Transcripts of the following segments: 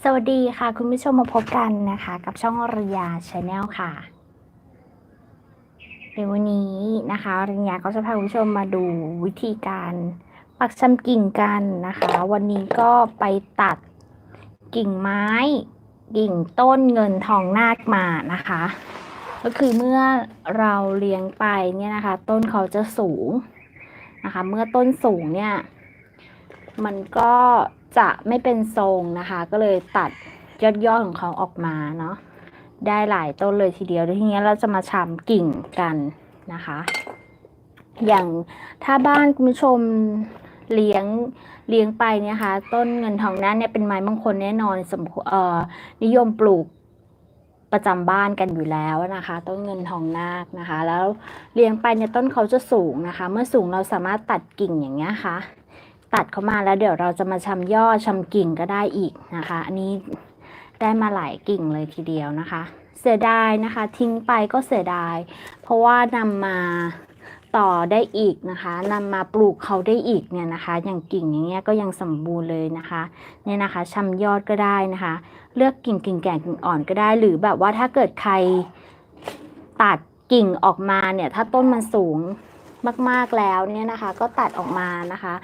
สวัสดีค่ะ คุณผู้ชมมาพบกันนะคะ กับช่องอรยาชาแนลค่ะในวันนี้นะคะอรยาก็จะพาคุณผู้ชมมาดูวิธีการปักชำกิ่งกันนะคะ วันนี้ก็ไปตัดกิ่งไม้ กิ่งต้นเงินทองนาคมานะคะ ก็คือเมื่อเราเลี้ยงไปเนี่ยนะคะ ต้นเขาจะสูงนะคะ เมื่อต้นสูงเนี่ย มันก็ จะไม่เป็นทรงนะคะ ก็เลยตัดยอดยอดของเขาออกมาเนาะได้หลายต้นเลยทีเดียวทีนี้เราจะมาชำกิ่งกันนะคะ อย่างถ้าบ้านคุณผู้ชมเลี้ยงเลี้ยงไปเนี่ยค่ะต้นเงินทองนั้นเนี่ยเป็นไม้มงคลแน่นอนสมควรเอ่อนิยมปลูกประจำบ้านกันอยู่แล้วนะคะ ต้นเงินทองนาคนะคะ แล้วเลี้ยงไปเนี่ยต้นเขาจะสูงนะคะ เมื่อสูงเราสามารถตัดกิ่งอย่างเงี้ยค่ะ ตัดเข้ามาแล้วเดี๋ยวเราจะมาชำยอดชำกิ่งก็ได้อีกนะคะ อันนี้ได้มาหลายกิ่งเลยทีเดียวนะคะ เสียดายนะคะ ทิ้งไปก็เสียดาย เพราะว่านำมาต่อได้อีกนะคะนำมาปลูกเขาได้อีกเนี่ยนะคะ อย่างกิ่งอย่างเงี้ยก็ยังสมบูรณ์เลยนะคะเนี่ยนะคะชำยอดก็ได้นะคะ เลือกกิ่งกิ่งแก่กิ่งอ่อนก็ได้ หรือแบบว่าถ้าเกิดใครตัดกิ่งออกมาเนี่ย ถ้าต้นมันสูงมากๆแล้วเนี่ยนะคะ ก็ตัดออกมานะคะ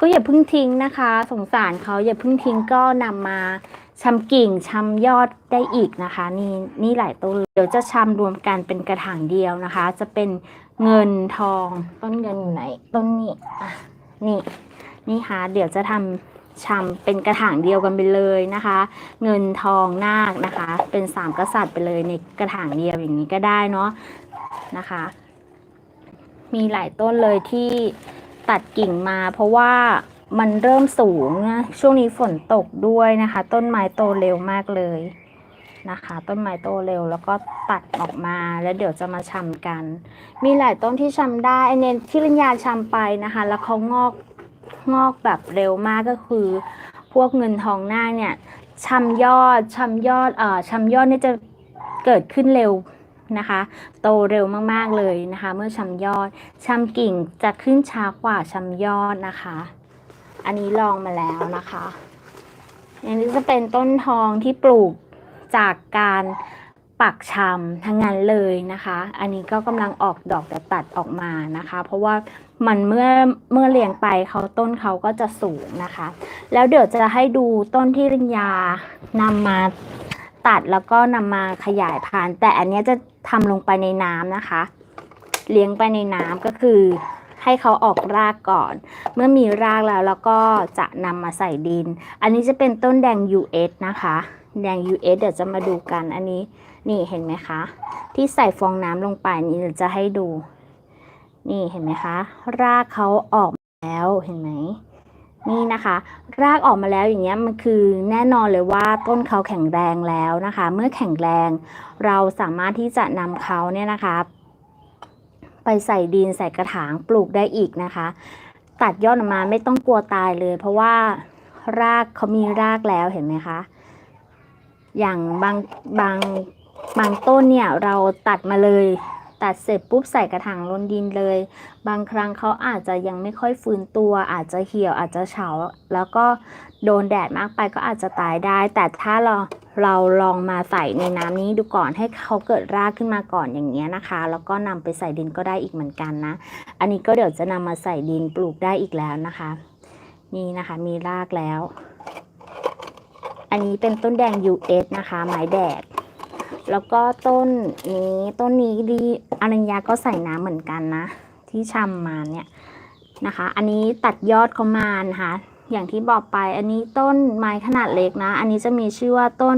ก็อย่าเพิ่งทิ้งนะคะ สงสารเขาอย่าเพิ่งทิ้งก็นำมาชำกิ่งชำยอดได้อีกนะคะ นี่นี่หลายต้นเดี๋ยวจะชำรวมกันเป็นกระถางเดียวนะคะ จะเป็นเงินทองต้นเงินอยู่ไหน ต้นนี้อะนี่นี่ค่ะเดี๋ยวจะทำชำเป็นกระถางเดียวกันไปเลยนะคะ เงินทองนาคนะคะ เป็นสามกษัตริย์ไปเลยในกระถางเดียวอย่างนี้ก็ได้เนาะนะคะ มีหลายต้นเลยที่ ตัดกิ่งมา เพราะว่ามันเริ่มสูงนะช่วงนี้ฝนตกด้วยนะคะ ต้นไม้โตเร็วมากเลยนะคะ ต้นไม้โตเร็วแล้วก็ตัดออกมาแล้วเดี๋ยวจะมาชำกัน มีหลายต้นที่ชำได้อันนี้ที่ริญญาชำไปนะคะ แล้วเขางอกงอกแบบเร็วมากก็คือ พวกเงินทองหน้าเนี่ยชำยอดชำยอดเอ่อชำยอดนี่จะเกิดขึ้นเร็ว นะคะ โตเร็วมาก ๆ เลยนะคะ เมื่อชำยอดชำกิ่งจะขึ้นช้ากว่าชำยอดนะคะ อันนี้ลองมาแล้วนะคะอันนี้จะเป็นต้นทองที่ปลูกจากการปักชำทั้งนั้นเลยนะคะ อันนี้ก็กำลังออกดอกแต่ตัดออกมานะคะ เพราะว่ามันเมื่อเมื่อเลี้ยงไปเขาต้นเขาก็จะสูงนะคะ แล้วเดี๋ยวจะให้ดูต้นที่ริญญานำมา ตัดแล้วก็นำมาขยายพันธุ์แต่อันนี้จะทำลงไปในน้ำนะคะ เลี้ยงไปในน้ำก็คือให้เขาออกรากก่อน เมื่อมีรากแล้วแล้วก็จะนำมาใส่ดิน อันนี้จะเป็นต้นแดง US นะคะ แดง US เดี๋ยวจะมาดูกันอันนี้นี่เห็นไหมคะ ที่ใส่ฟองน้ำลงไปนี่เดี๋ยวจะให้ดู นี่เห็นไหมคะ รากเขาออกแล้วเห็นไหม นี่นะคะ รากออกมาแล้วอย่างเงี้ยมันคือแน่นอนเลยว่าต้นเขาแข็งแรงแล้วนะคะ เมื่อแข็งแรงเราสามารถที่จะนำเขาเนี่ยนะคะ ไปใส่ดินใส่กระถางปลูกได้อีกนะคะ ตัดยอดออกมาไม่ต้องกลัวตายเลย เพราะว่ารากเขามีรากแล้วเห็นไหมคะ อย่างบางบางบางต้นเนี่ยเราตัดมาเลย ตัดเสร็จปุ๊บใส่กระถางลนดินเลย บางครั้งเขาอาจจะยังไม่ค่อยฟื้นตัว อาจจะเหี่ยวอาจจะเฉา แล้วก็โดนแดดมากไปก็อาจจะตายได้ แต่ถ้าเราเราลองมาใส่ในน้ำนี้ดูก่อนให้เขาเกิดรากขึ้นมาก่อนอย่างเงี้ยนะคะ แล้วก็นำไปใส่ดินก็ได้อีกเหมือนกันนะ อันนี้ก็เดี๋ยวจะนำมาใส่ดินปลูกได้อีกแล้วนะคะ นี่นะคะมีรากแล้ว อันนี้เป็นต้นแดง US นะคะ ไม้แดด แล้วก็ต้นนี้ต้นนี้ดีอรัญญาก็ใส่น้ำเหมือนกันนะ ที่ชำมาเนี่ยนะคะ อันนี้ตัดยอดเขามานะคะอย่างที่บอกไปอันนี้ต้นไม้ขนาดเล็กนะ อันนี้จะมีชื่อว่าต้น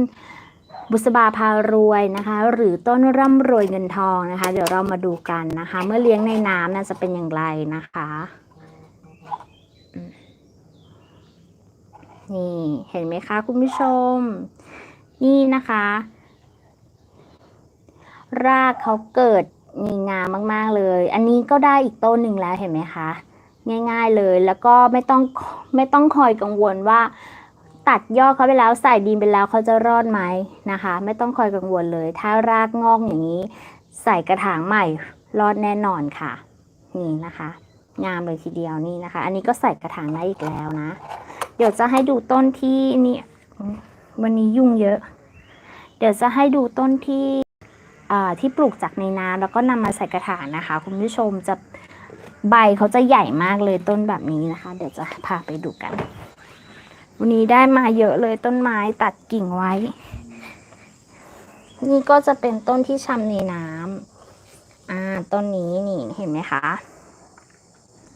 บุษบาพารวยนะคะ หรือต้นร่ำรวยเงินทองนะคะ เดี๋ยวเรามาดูกันนะคะ เมื่อเลี้ยงในน้ำนะจะเป็นอย่างไรนะคะนี่เห็นไหมคะคุณผู้ชม นี่นะคะ รากเขาเกิดมีงามมาก ๆเลย อันนี้ก็ได้อีกต้นหนึ่งแล้วเห็นไหมคะ ง่าย ๆเลยแล้วก็ไม่ต้องไม่ต้องคอยกังวลว่า ตัดยอดเขาไปแล้วใส่ดินไปแล้วเขาจะรอดไหมนะคะ ไม่ต้องคอยกังวลเลย ถ้ารากงอกอย่างนี้ ใส่กระถางใหม่รอดแน่นอนค่ะ นี่นะคะ งามเลยทีเดียวนี่นะคะ อันนี้ก็ใส่กระถางได้อีกแล้วนะ เดี๋ยวจะให้ดูต้นที่นี่วันนี้ยุ่งเยอะ เดี๋ยวจะให้ดูต้นที่ ที่ปลูกจากในน้ำแล้วก็นำมาใส่กระถางนะคะ คุณผู้ชมจะใบเขาจะใหญ่มากเลยต้นแบบนี้นะคะ เดี๋ยวจะพาไปดูกัน วันนี้ได้มาเยอะเลยต้นไม้ตัดกิ่งไว้ นี่ก็จะเป็นต้นที่ชำในน้ำอ่าต้นนี้นี่เห็นไหมคะ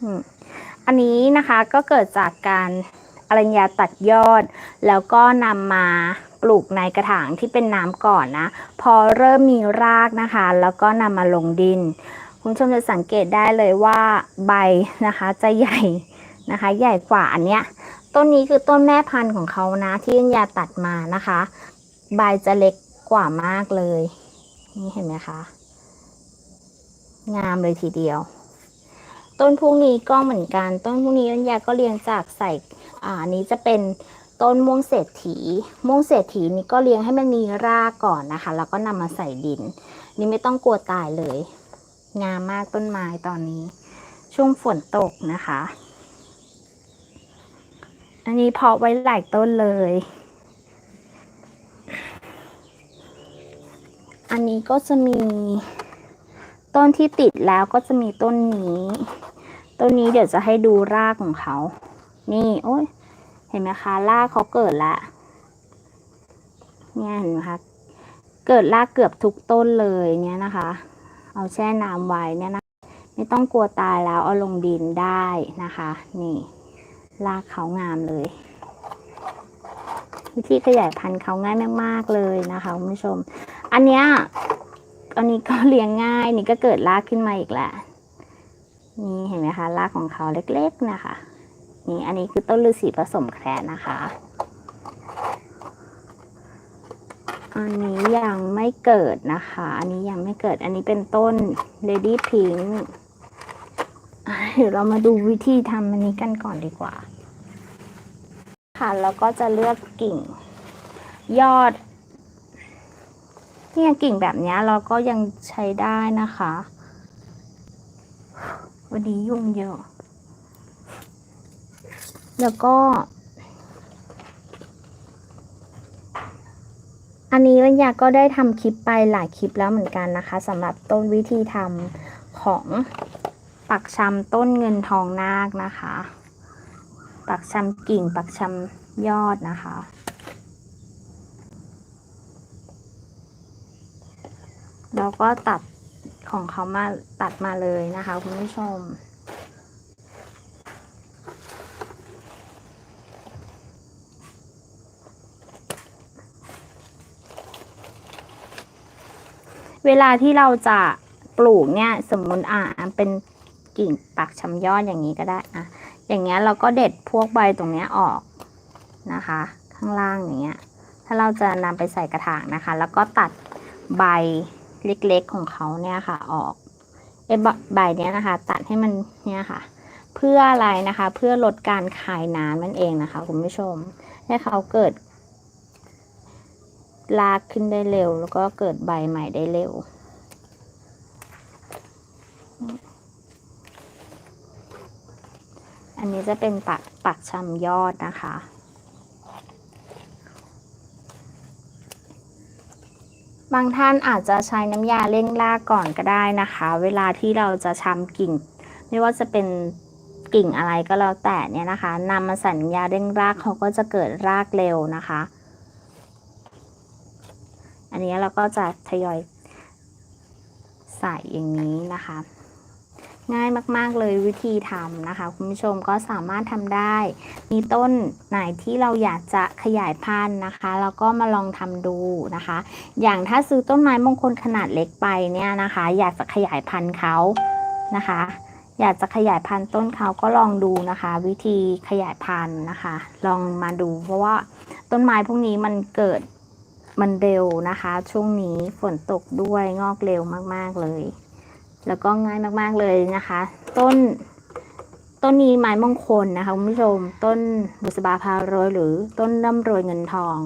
อือันนี้นะคะก็เกิดจากการอรัญญาตัดยอด แล้วก็นำมา ปลูกในกระถางที่เป็นน้ำก่อนนะ พอเริ่มมีรากนะคะ แล้วก็นำมาลงดิน คุณผู้ชมจะสังเกตได้เลยว่าใบนะคะจะใหญ่นะคะ ใหญ่กว่าอันเนี้ย ต้นนี้คือต้นแม่พันธุ์ของเขานะ ที่อัญญาตัดมานะคะ ใบจะเล็กกว่ามากเลย นี่เห็นไหมคะ งามเลยทีเดียว ต้นพวกนี้ก็เหมือนกัน ต้นพวกนี้อัญญาก็เรียงจากใส่อ่าอันนี้จะเป็น ต้นม่วงเศรษฐี ม่วงเศรษฐีนี้ก็เลี้ยงให้มันมีรากก่อนนะคะ แล้วก็นำมาใส่ดิน นี่ไม่ต้องกลัวตายเลย งามมากต้นไม้ตอนนี้ ช่วงฝนตกนะคะ อันนี้เพาะไว้หลายต้นเลย อันนี้ก็จะมีต้นที่ติดแล้วก็จะมีต้นนี้ ต้นนี้เดี๋ยวจะให้ดูรากของเขา นี่ โอ้ย ห็นไหมคะรากเขาเกิดละเนี่ยเห็นไหมคะเกิดรากเกือบทุกต้นเลยเนี่ยนะคะ เอาแช่น้ำไว้เนี่ยนะไม่ต้องกลัวตายแล้วเอาลงดินได้นะคะ นี่รากเขางามเลย วิธีขยายพันธุ์เขาง่ายมากๆเลยนะคะคุณผู้ชม อันเนี้ยอันนี้ก็เลี้ยงง่ายนี่ก็เกิดรากขึ้นมาอีกแล้วนี่เห็นไหมคะรากของเขาเล็กๆนะคะ นี่อันนี้คือต้นฤาษีผสมแคระนะคะ อันนี้ยังไม่เกิดนะคะ อันนี้ยังไม่เกิด อันนี้เป็นต้น Lady Pink เดี๋ยวเรามาดูวิธีทำอันนี้กันก่อนดีกว่า ค่ะแล้วก็จะเลือกกิ่ง ยอดเนี่ยกิ่งแบบนี้เราก็ยังใช้ได้นะคะ วันนี้ยุ่งเยอะ แล้วก็ อันนี้วิญญาก็ได้ทำคลิปไปหลายคลิปแล้วเหมือนกันนะคะสำหรับต้นวิธีทำของปักชำต้นเงินทองนาคนะคะ ปักชำกิ่ง ปักชำยอดนะคะแล้วก็ตัดของเขามาตัดมาเลยนะคะคุณผู้ชม เวลาที่เราจะปลูกเนี่ยสมมติอ่าเป็นกิ่งปักชำยอดอย่างนี้ก็ได้อะอย่างเงี้ยเราก็เด็ดพวกใบตรงเนี้ยออกนะคะ ข้างล่างอย่างเงี้ยถ้าเราจะนำไปใส่กระถางนะคะ แล้วก็ตัดใบเล็กๆของเขาเนี่ยค่ะออกไอ้ใบเนี้ยนะคะ ตัดให้มันเนี่ยค่ะ เพื่ออะไรนะคะ เพื่อลดการคายน้ำนั่นเองนะคะคุณผู้ชมให้เขาเกิด ลากขึ้นได้เร็ว แล้วก็เกิดใบใหม่ได้เร็ว อันนี้จะเป็นปักปักชำยอดนะคะบางท่านอาจจะใช้น้ำยาเร่งรากก่อนก็ได้นะคะ เวลาที่เราจะชำกิ่ง ไม่ว่าจะเป็นกิ่งอะไรก็แล้วแต่เนี่ยนะคะนำมาใส่น้ำยาเร่งรากเขาก็จะเกิดรากเร็วนะคะ อันนี้เราก็จะทยอยใส่อย่างนี้นะคะ ง่ายมาก ๆ เลยวิธีทำนะคะ คุณผู้ชมก็สามารถทำได้ มีต้นไหนที่เราอยากจะขยายพันธุ์นะคะเราก็มาลองทำดูนะคะ อย่างถ้าซื้อต้นไม้มงคลขนาดเล็กไปเนี่ยนะคะ อยากจะขยายพันธุ์เขานะคะ อยากจะขยายพันธุ์ต้นเขาก็ลองดูนะคะ วิธีขยายพันธุ์นะคะ ลองมาดูเพราะว่าต้นไม้พวกนี้มันเกิด มันเร็วนะคะ ช่วงนี้ฝนตกด้วยงอกเร็วมาก ๆ เลย แล้วก็ง่ายมาก ๆ เลยนะคะ ต้นต้นนี้ไม้มงคลนะคะคุณผู้ชม ต้นบุษบาพารวยหรือต้นร่ำรวยเงินทอง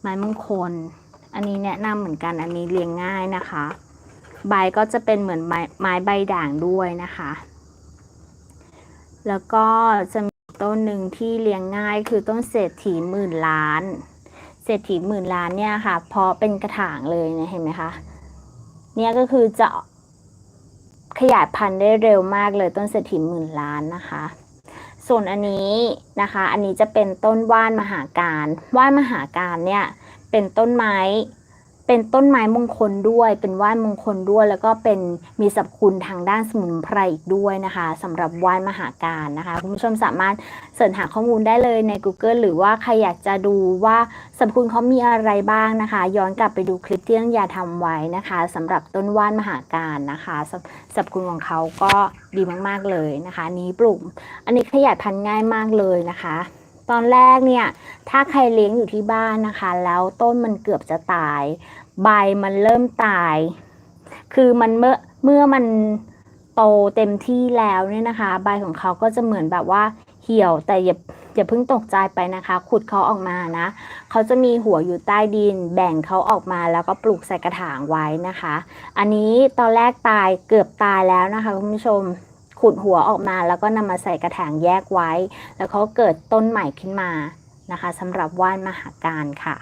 ไม้มงคล อันนี้แนะนำเหมือนกันอันนี้เลี้ยงง่ายนะคะ ใบก็จะเป็นเหมือนไม้ไม้ใบด่างด้วยนะคะ แล้วก็จะมีต้นหนึ่งที่เลี้ยงง่ายคือต้นเศรษฐีหมื่นล้าน เศรษฐีหมื่นล้านเนี่ยค่ะ เพราะเป็นกระถางเลยเนี่ยเห็นไหมคะ เนี่ยก็คือจะขยายพันธุ์ได้เร็วมากเลยต้นเศรษฐีหมื่นล้านนะคะ ส่วนอันนี้นะคะ อันนี้จะเป็นต้นว่านมหาการ ว่านมหาการเนี่ยเป็นต้นไม้ เป็นต้นไม้มงคลด้วย เป็นว่านมงคลด้วย แล้วก็เป็นมีสรรพคุณทางด้านสมุนไพรอีกด้วยนะคะสำหรับว่านมหาการนะคะคุณผู้ชมสามารถเสิร์ชหาข้อมูลได้เลยใน Google หรือว่าใครอยากจะดูว่าสรรพคุณเขามีอะไรบ้างนะคะ ย้อนกลับไปดูคลิปที่นันยาทำไว้นะคะสำหรับต้นว่านมหาการนะคะสรรสรรพคุณของเขาก็ดีมากๆเลยนะคะนนี้ปลูก อันนี้ขยายพันธุ์ง่ายมากเลยนะคะ ตอนแรกเนี่ยถ้าใครเลี้ยงอยู่ที่บ้านนะคะ แล้วต้นมันเกือบจะตาย ใบมันเริ่มตาย คือมันเมื่อเมื่อมันโตเต็มที่แล้วเนี่ยนะคะ ใบของเขาก็จะเหมือนแบบว่าเหี่ยวแต่อย่าอย่าเพิ่งตกใจไปนะคะ ขุดเขาออกมานะ เขาจะมีหัวอยู่ใต้ดิน แบ่งเขาออกมาแล้วก็ปลูกใส่กระถางไว้นะคะ อันนี้ตอนแรกตายเกือบตายแล้วนะคะคุณผู้ชม ขุดหัวออกมาแล้วก็นำมาใส่กระถางแยกไว้ แล้วเขาเกิดต้นใหม่ขึ้นมานะคะสำหรับว่านมหาการค่ะ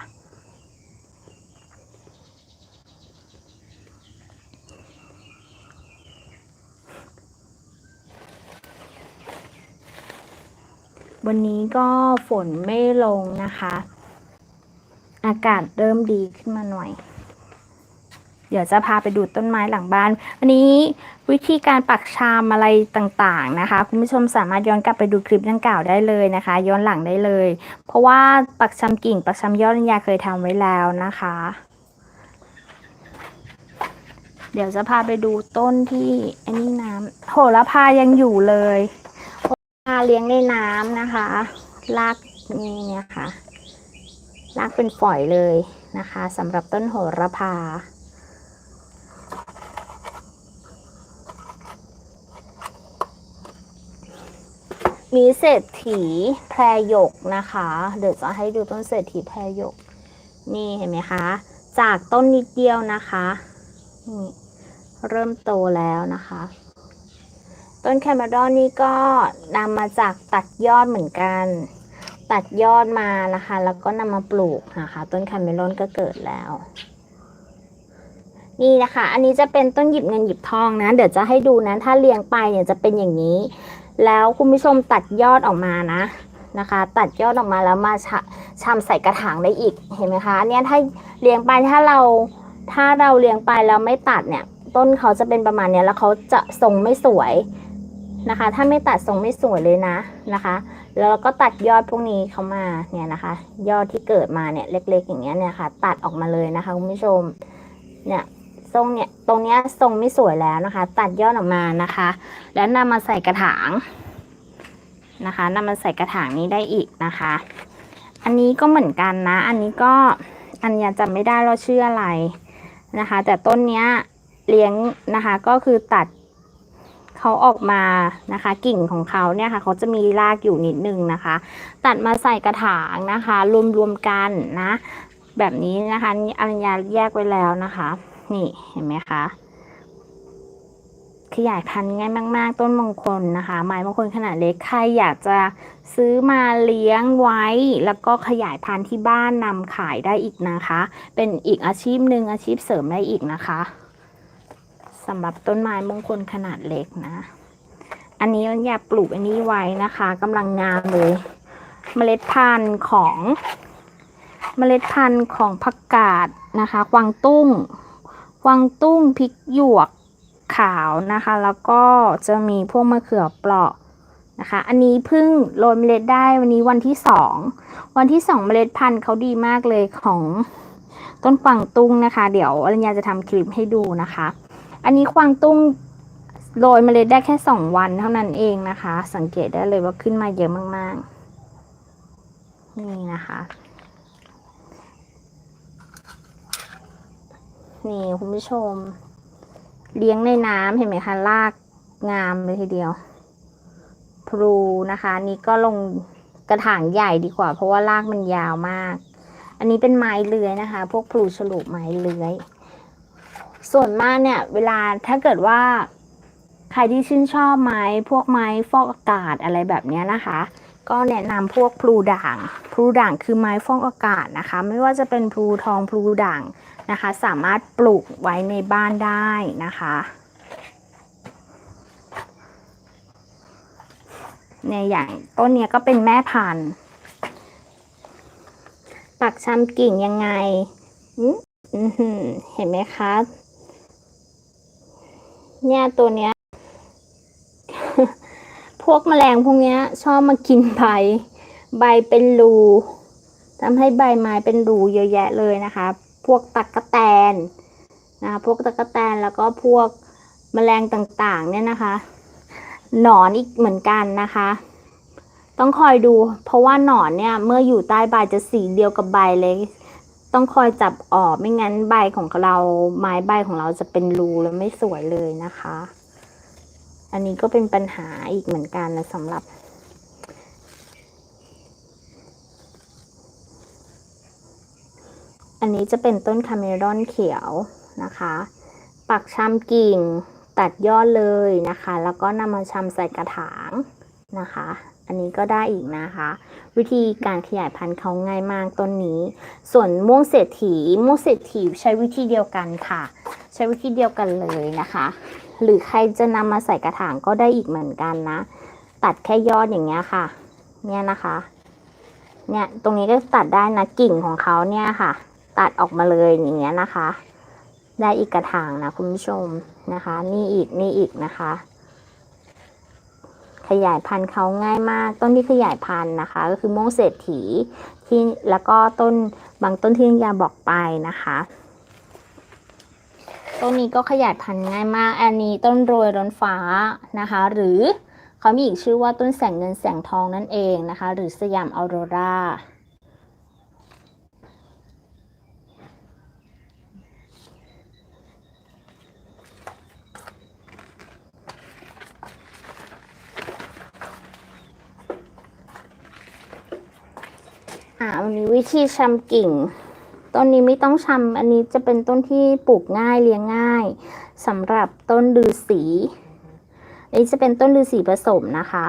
วันนี้ก็ฝนไม่ลงนะคะ อากาศเริ่มดีขึ้นมาหน่อย เดี๋ยวจะพาไปดูต้นไม้หลังบ้าน วันนี้วิธีการปักชามอะไรต่างๆนะคะ คุณผู้ชมสามารถย้อนกลับไปดูคลิปดังกล่าวได้เลยนะคะ ย้อนหลังได้เลย เพราะว่าปักชำกิ่งปักชำยอดนิยาเคยทำไว้แล้วนะคะ เดี๋ยวจะพาไปดูต้นที่อันนี้น้ำโหระพายังอยู่เลยโหระพาเลี้ยงในน้ำนะคะรากนี่เนี่ยค่ะรากเป็นฝอยเลยนะคะสำหรับต้นโหระพา มีเศรษฐีแพรยกนะคะ เดี๋ยวจะให้ดูต้นเศรษฐีแพรยก นี่เห็นไหมคะ จากต้นนิดเดียวนะคะนี่เริ่มโตแล้วนะคะ ต้นแคมารอนนี่ก็นำมาจากตัดยอดเหมือนกัน ตัดยอดมานะคะ แล้วก็นำมาปลูกนะคะ ต้นแคมารอนก็เกิดแล้ว นี่นะคะ อันนี้จะเป็นต้นหยิบเงินหยิบทองนะ เดี๋ยวจะให้ดูนะ ถ้าเลี้ยงไปเนี่ยจะเป็นอย่างนี้ แล้วคุณผู้ชมตัดยอดออกมานะนะคะ ตัดยอดออกมาแล้วมาชะชำใส่กระถางได้อีกเห็นไหมคะเนี่ยถ้าเลี้ยงไปถ้าเราถ้าเราเลี้ยงไปแล้วไม่ตัดเนี่ย ต้นเขาจะเป็นประมาณเนี้ยแล้วเขาจะทรงไม่สวยนะคะ ถ้าไม่ตัดทรงไม่สวยเลยนะนะคะ แล้วก็ตัดยอดพวกนี้เขามาเนี่ยนะคะ ยอดที่เกิดมาเนี่ยเล็กๆอย่างเงี้ยเนี่ยค่ะ ตัดออกมาเลยนะคะคุณผู้ชมเนี่ย ทรงเนี่ยตรงเนี้ยทรงไม่สวยแล้วนะคะ ตัดยอดออกมานะคะ แล้วนำมาใส่กระถางนะคะนำมาใส่กระถางนี้ได้อีกนะคะ อันนี้ก็เหมือนกันนะ อันนี้ก็อันยังจำไม่ได้เราชื่ออะไรนะคะ แต่ต้นเนี้ยเลี้ยงนะคะก็คือตัดเขาออกมานะคะ กิ่งของเขาเนี่ยค่ะเขาจะมีรากอยู่นิดนึงนะคะ ตัดมาใส่กระถางนะคะ รวมๆกันนะ แบบนี้นะคะนี่อรัญญาแยกไว้แล้วนะคะ นี่เห็นไหมคะขยายพันธุ์ง่ายมาก ๆ ต้นมงคลนะคะ ไม้มงคลขนาดเล็กใครอยากจะซื้อมาเลี้ยงไว้ แล้วก็ขยายพันธุ์ที่บ้านนำขายได้อีกนะคะ เป็นอีกอาชีพหนึ่งอาชีพเสริมได้อีกนะคะสำหรับต้นไม้มงคลขนาดเล็กนะ อันนี้อยากปลูกอันนี้ไว้นะคะกำลังงามเลยเมล็ดพันธุ์ของเมล็ดพันธุ์ของผักกาดนะคะกวางตุ้ง กวางตุ้งพริกหยวกขาวนะคะ แล้วก็จะมีพวกมะเขือเปราะนะคะ อันนี้เพิ่งโรยเมล็ดได้วันนี้วันที่สองวันที่สองเมล็ดพันธุ์เขาดีมากเลยของต้นกวางตุ้งนะคะ เดี๋ยวอรัญญาจะทำคลิปให้ดูนะคะ อันนี้กวางตุ้งโรยเมล็ดได้แค่สองวันเท่านั้นเองนะคะ สังเกตได้เลยว่าขึ้นมาเยอะมาก ๆ นี่นะคะ นี่คุณผู้ชม เลี้ยงในน้ำเห็นไหมคะรากงามเลยทีเดียว พลูนะคะ นี้ก็ลงกระถางใหญ่ดีกว่า เพราะว่ารากมันยาวมาก อันนี้เป็นไม้เลื้อยนะคะ พวกพลูฉลุไม้เลื้อย ส่วนมากเนี่ย เวลาถ้าเกิดว่า ใครที่ชื่นชอบไม้พวกไม้ฟอกอากาศอะไรแบบนี้นะคะ ก็แนะนำพวกพลูด่าง พลูด่างคือไม้ฟอกอากาศนะคะ ไม่ว่าจะเป็นพลูทองพลูด่าง นะคะ สามารถปลูกไว้ในบ้านได้นะคะเนี่ยอย่างต้นเนี้ยก็เป็นแม่พันธุ์ปักชำกิ่งยังไงเห็นไหมคะ เนี่ยตัวเนี้ย พวกแมลงพวกเนี้ย ชอบมากินใบ ใบเป็นรูทำให้ใบไม้เป็นรูเยอะแยะเลยนะคะ พวกตักกะแตนนะคะพวกตักกะแตนแล้วก็พวกแมลงต่างๆ เนี่ยนะคะ หนอนอีกเหมือนกันนะคะ ต้องคอยดู เพราะว่าหนอนเนี่ยเมื่ออยู่ใต้ใบจะสีเดียวกับใบเลย ต้องคอยจับออกไม่งั้นใบของเราไม้ใบของเราจะเป็นรูแล้วไม่สวยเลยนะคะ อันนี้ก็เป็นปัญหาอีกเหมือนกันนะสำหรับ อันนี้จะเป็นต้นคาเมรอนเขียวนะคะ ปักชำกิ่งตัดยอดเลยนะคะ แล้วก็นำมาชำใส่กระถางนะคะ อันนี้ก็ได้อีกนะคะ วิธีการขยายพันธุ์เขาง่ายมากต้นนี้ ส่วนม่วงเศรษฐีม่วงเศรษฐีใช้วิธีเดียวกันค่ะ ใช้วิธีเดียวกันเลยนะคะ หรือใครจะนำมาใส่กระถางก็ได้อีกเหมือนกันนะ ตัดแค่ยอดอย่างเงี้ยค่ะ เนี่ยนะคะ เนี่ยตรงนี้ก็ตัดได้นะกิ่งของเขาเนี่ยค่ะ ตัดออกมาเลยอย่างเงี้ยนะคะ ได้อีกกระถางนะคุณผู้ชมนะคะ นี่อีกนี่อีกนะคะ ขยายพันธุ์เขาง่ายมาก ต้นที่ขยายพันธุ์นะคะ ก็คือม่วงเศรษฐีที่แล้วก็ต้นบางต้นที่ยาบอกไปนะคะต้นนี้ก็ขยายพันธุ์ง่ายมาก อันนี้ต้นโรยร้นฟ้านะคะ หรือเขามีอีกชื่อว่าต้นแสงเงินแสงทองนั่นเองนะคะ หรือสยามออโรรา อ่าวันนี้วิธีชำกิ่ง ต้นนี้ไม่ต้องชำอันนี้จะเป็นต้นที่ปลูกง่ายเลี้ยงง่ายสำหรับต้นลือสีอันนี้จะเป็นต้นลือสีผสมนะคะ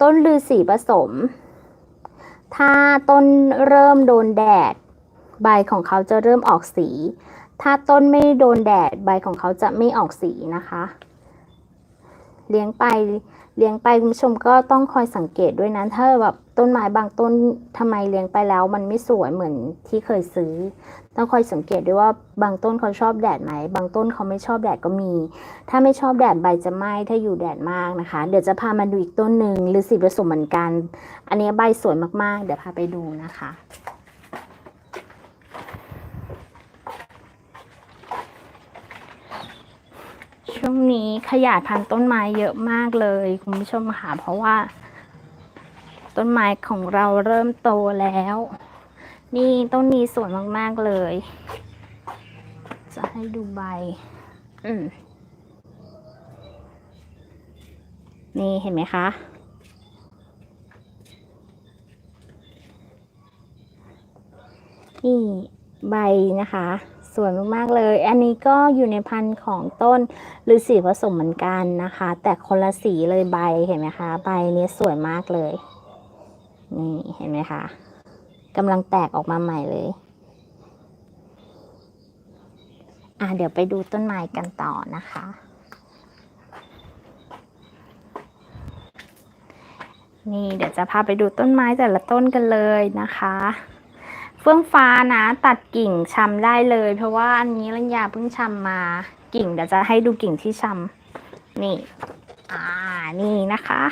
ต้นลือสีผสม ถ้าต้นเริ่มโดนแดด ใบของเขาจะเริ่มออกสี ถ้าต้นไม่โดนแดดใบของเขาจะไม่ออกสีนะคะ เลี้ยงไปเลี้ยงไปคุณผู้ชมก็ต้องคอยสังเกตด้วยนะถ้าแบบต้นไม้บางต้นทำไมเลี้ยงไปแล้ว มันไม่สวยเหมือนที่เคยซื้อ ต้องคอยสังเกตด้วยว่าบางต้นเขาชอบแดดไหมบางต้นเขาไม่ชอบแดดก็มี ถ้าไม่ชอบแดดใบจะไหม้ถ้าอยู่แดดมากนะคะ เดี๋ยวจะพามาดูอีกต้นหนึ่งหรือสีผสมเหมือนกัน อันนี้ใบสวยมากๆ เดี๋ยวพาไปดูนะคะ ช่วงนี้ขยายพันธุ์ต้นไม้เยอะมากเลย คุณผู้ชมค่ะเพราะว่า ต้นไม้ของเราเริ่มโตแล้ว นี่ต้นนี้สวยมากๆเลย จะให้ดูใบ อืมนี่เห็นไหมคะนี่ใบนะคะ วยมากๆเลย อันนี้ก็อยู่ในพันธุ์ของต้นฤาษีผสมเหมือนกันนะคะ แต่คนละสีเลยใบเห็นไหมคะ ใบนี้สวยมากเลย นี่เห็นไหมคะกำลังแตกออกมาใหม่เลย อะเดี๋ยวไปดูต้นไม้กันต่อนะคะ นี่เดี๋ยวจะพาไปดูต้นไม้แต่ละต้นกันเลยนะคะ เฟื่องฟ้านะตัดกิ่งชำได้เลย เพราะว่าอันนี้รัญญาเพิ่งชำมากิ่งเดี๋ยวจะให้ดูกิ่งที่ชำนี่ อ่านี่นะคะ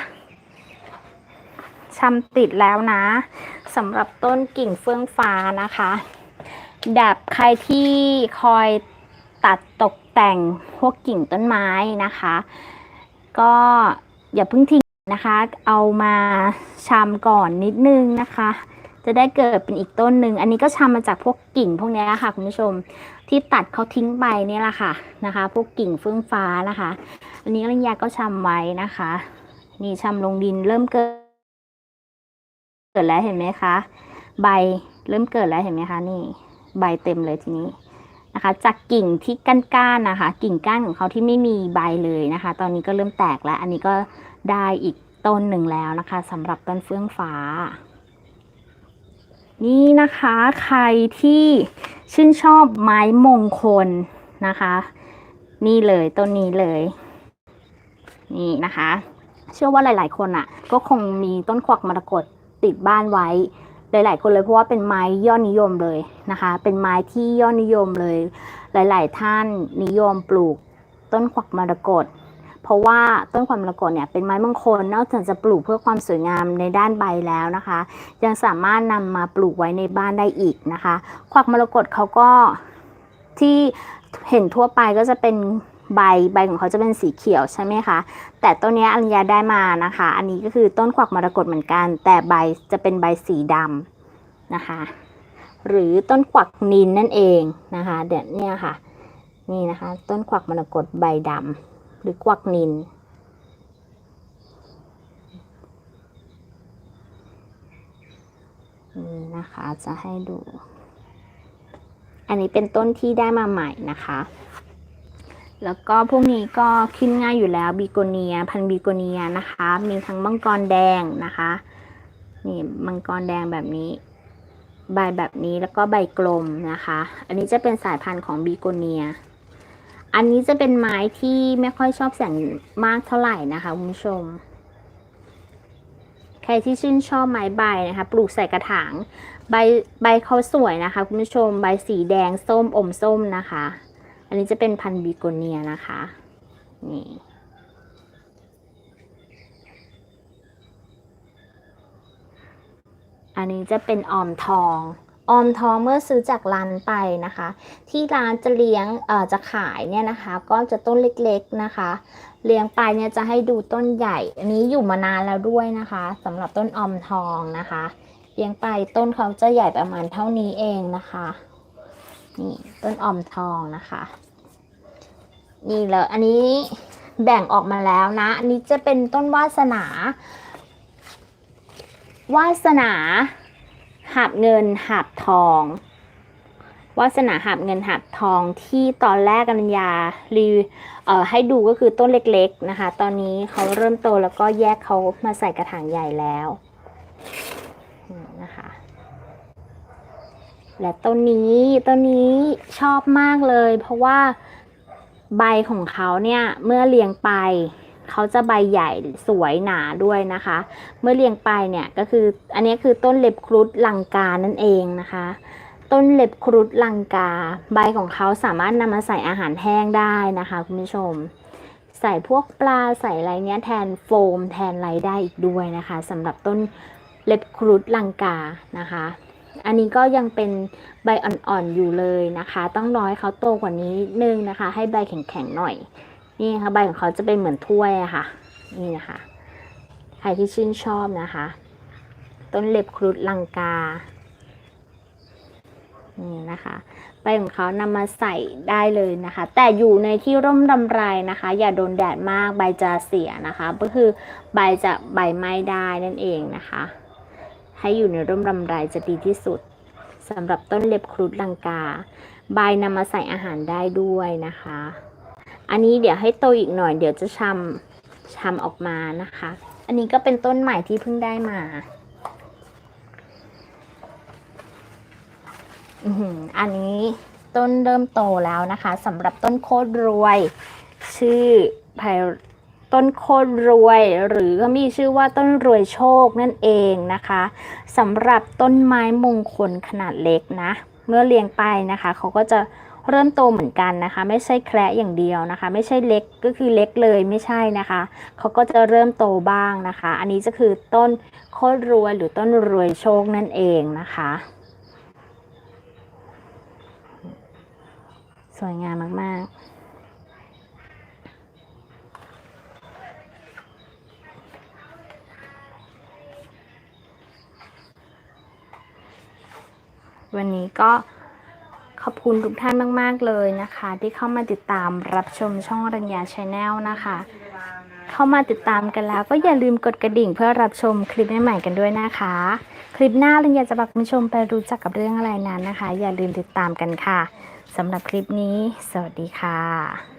ชำติดแล้วนะสำหรับต้นกิ่งเฟื่องฟ้านะคะดับใครที่คอยตัดตกแต่งพวกกิ่งต้นไม้นะคะ ก็อย่าเพิ่งทิ้งนะคะ เอามาชำก่อนนิดนึงนะคะ จะได้เกิดเป็นอีกต้นหนึ่ง อันนี้ก็ชำมาจากพวกกิ่งพวกนี้ค่ะคุณผู้ชมที่ตัดเขาทิ้งไปเนี่ยแหละค่ะนะคะ พวกกิ่งเฟื่องฟ้านะคะ อันนี้รัญญาก็ชำไว้นะคะ นี่ชำลงดินเริ่มเกิด เกิดแล้วเห็นไหมคะ ใบเริ่มเกิดแล้วเห็นไหมคะนี่ ใบเต็มเลยทีนี้นะคะ จากกิ่งที่ก้านๆนะคะ กิ่งก้านของเขาที่ไม่มีใบเลยนะคะ ตอนนี้ก็เริ่มแตกแล้ว อันนี้ก็ได้อีกต้นหนึ่งแล้วนะคะสำหรับต้นเฟื่องฟ้า นี่นะคะใครที่ชื่นชอบไม้มงคลนะคะ นี่เลยต้นนี้เลย นี่นะคะ เชื่อว่าหลาย ๆ คนอะ ก็คงมีต้นขวักมรกตติดบ้านไว้ หลาย ๆ คนเลยเพราะว่าเป็นไม้ยอดนิยมเลยนะคะ เป็นไม้ที่ยอดนิยมเลย หลาย ๆ ท่านนิยมปลูกต้นขวักมรกต เพราะว่าต้นขวักมรกตเนี่ยเป็นไม้มงคลนอกจากจะปลูกเพื่อความสวยงามในด้านใบแล้วนะคะ ยังสามารถนำมาปลูกไว้ในบ้านได้อีกนะคะขวักมรกตเขาก็ที่เห็นทั่วไปก็จะเป็นใบใบของเขาจะเป็นสีเขียวใช่ไหมคะ แต่ต้นนี้อรัญญาได้มานะคะ อันนี้ก็คือต้นขวักมรกตเหมือนกัน แต่ใบจะเป็นใบสีดำนะคะ หรือต้นขวักนินนั่นเองนะคะเดี๋ยวเนี่ยค่ะ นี่นะคะ ต้นขวักมรกตใบดำ หรือกวักนิน นี่นะคะจะให้ดู อันนี้เป็นต้นที่ได้มาใหม่นะคะ แล้วก็พวกนี้ก็ขึ้นง่ายอยู่แล้วบีโกเนีย พันธุ์บีโกเนียนะคะ มีทั้งมังกรแดงนะคะ นี่มังกรแดงแบบนี้ใบแบบนี้แล้วก็ใบกลมนะคะ อันนี้จะเป็นสายพันธุ์ของบีโกเนีย อันนี้จะเป็นไม้ที่ไม่ค่อยชอบแสงมากเท่าไหร่นะคะคุณผู้ชม ใครที่ชื่นชอบไม้ใบนะคะ ปลูกใส่กระถาง ใบใบเขาสวยนะคะคุณผู้ชม ใบสีแดงส้มอมส้มนะคะ อันนี้จะเป็นพันธุ์บีโกเนียนะคะ นี่อันนี้จะเป็นออมทอง ออมทองเมื่อซื้อจากร้านไปนะคะ ที่ร้านจะเลี้ยงเอ่อจะขายเนี่ยนะคะ ก็จะต้นเล็กๆนะคะ เลี้ยงไปเนี่ยจะให้ดูต้นใหญ่ อันนี้อยู่มานานแล้วด้วยนะคะสำหรับต้นออมทองนะคะ เลี้ยงไปต้นเขาจะใหญ่ประมาณเท่านี้เองนะคะนี่ต้นออมทองนะคะนี่เลยอันนี้แบ่งออกมาแล้วนะอันนี้จะเป็นต้นวาสนาวาสนา หับเงินหับทองวาสนาหับเงินหับทองที่ตอนแรกกัญญารีเอ่อให้ดูก็คือต้นเล็กๆนะคะ ตอนนี้เขาเริ่มโตแล้วก็แยกเขามาใส่กระถางใหญ่แล้วนะคะ และต้นนี้ต้นนี้ชอบมากเลย เพราะว่าใบของเขาเนี่ยเมื่อเลี้ยงไป เขาจะใบใหญ่สวยหนาด้วยนะคะ เมื่อเลี้ยงไปเนี่ยก็คืออันนี้คือต้นเล็บครุฑลังกานั่นเองนะคะ ต้นเล็บครุฑลังกา ใบของเขาสามารถนำมาใส่อาหารแห้งได้นะคะคุณผู้ชม ใส่พวกปลาใส่อะไรเนี้ยแทนโฟมแทนอะไรได้อีกด้วยนะคะสำหรับต้นเล็บครุฑลังกานะคะ อันนี้ก็ยังเป็นใบอ่อนๆอยู่เลยนะคะ ต้องรอให้เขาโตกว่านี้นึงนะคะ ให้ใบแข็งๆหน่อย นี่ค่ะใบของเขาจะเป็นเหมือนถ้วยค่ะ นี่นะคะ ใครที่ชื่นชอบนะคะ ต้นเล็บครุฑลังกา นี่นะคะใบของเขานำมาใส่ได้เลยนะคะ แต่อยู่ในที่ร่มรำไรนะคะ อย่าโดนแดดมากใบจะเสียนะคะ ก็คือใบจะใบไหม้ได้นั่นเองนะคะ ให้อยู่ในร่มรำไรจะดีที่สุดสำหรับต้นเล็บครุฑลังกา ใบนำมาใส่อาหารได้ด้วยนะคะ อันนี้เดี๋ยวให้โตอีกหน่อย เดี๋ยวจะชำชำออกมานะคะ อันนี้ก็เป็นต้นใหม่ที่เพิ่งได้มาอืออันนี้ต้นเริ่มโตแล้วนะคะสำหรับต้นโคตรรวย ชื่อไผ่ต้นโคตรรวย หรือก็มีชื่อว่าต้นรวยโชคนั่นเองนะคะสำหรับต้นไม้มงคลขนาดเล็กนะ เมื่อเลี้ยงไปนะคะ เขาก็จะ เริ่มโตเหมือนกันนะคะ ไม่ใช่แคระอย่างเดียวนะคะ ไม่ใช่เล็กก็คือเล็กเลยไม่ใช่นะคะเขาก็จะเริ่มโตบ้างนะคะ อันนี้จะคือต้นโคตรรวยหรือต้นรวยโชคนั่นเองนะคะ สวยงามมาก ๆวันนี้ก็ อบคุณทุกท่านมาก ๆ เลยนะคะ ที่เข้ามาติดตามรับชมช่องรัญญาชาแนลนะคะ เข้ามาติดตามกันแล้วก็อย่าลืมกดกระดิ่งเพื่อรับชมคลิปใหม่ๆกันด้วยนะคะ คลิปหน้ารัญญาจะพาคุณผู้ชมไปรู้จักกับเรื่องอะไรนั้นนะคะ อย่าลืมติดตามกันค่ะสำหรับคลิปนี้ สวัสดีค่ะ